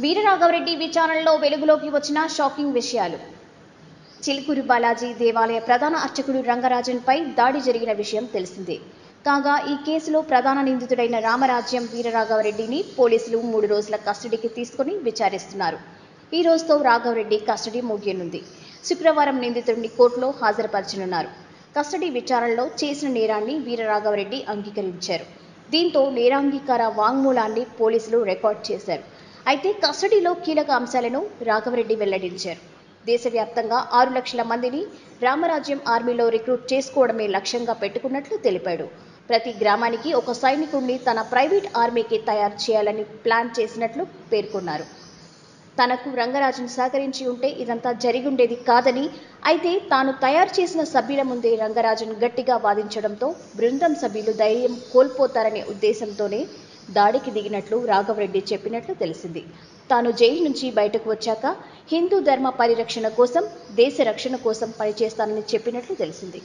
వీరరాఘవరెడ్డి విచారణలో వెలుగులోకి వచ్చిన షాకింగ్ విషయాలు. చిలుకూరు బాలాజీ దేవాలయ ప్రధాన అర్చకుడు రంగరాజన్పై దాడి జరిగిన విషయం తెలిసిందే. కాగా ఈ కేసులో ప్రధాన నిందితుడైన రామరాజ్యం వీరరాఘవరెడ్డిని పోలీసులు మూడు రోజుల కస్టడీకి తీసుకుని విచారిస్తున్నారు. ఈ రోజుతో రాఘవరెడ్డి కస్టడీ ముగియనుంది. శుక్రవారం నిందితుడిని కోర్టులో హాజరుపరచనున్నారు. కస్టడీ విచారణలో చేసిన నేరాన్ని వీరరాఘవరెడ్డి అంగీకరించారు. దీంతో నేరాంగీకార వాంగ్మూలాన్ని పోలీసులు రికార్డ్ చేశారు. అయితే కస్టడీలో కీలక అంశాలను రాఘవరెడ్డి వెల్లడించారు. దేశవ్యాప్తంగా ఆరు లక్షల మందిని రామరాజ్యం ఆర్మీలో రిక్రూట్ చేసుకోవడమే లక్ష్యంగా పెట్టుకున్నట్లు తెలిపాడు. ప్రతి గ్రామానికి ఒక సైనికుడిని తన ప్రైవేట్ ఆర్మీకి తయారు చేయాలని ప్లాన్ చేసినట్లు పేర్కొన్నారు. తనకు రంగరాజును సహకరించి ఉంటే ఇదంతా జరిగుండేది కాదని అయితే తాను తయారు చేసిన సభ్యుల ముందే రంగరాజును గట్టిగా వాదించడంతో బృందం సభ్యులు ధైర్యం కోల్పోతారనే ఉద్దేశంతోనే దాడికి దిగినట్లు రాఘవరెడ్డి చెప్పినట్లు తెలిసింది. తాను జైలు నుంచి బయటకు వచ్చాక హిందూ ధర్మ పరిరక్షణ కోసం దేశ రక్షణ కోసం పనిచేస్తానని చెప్పినట్లు తెలిసింది.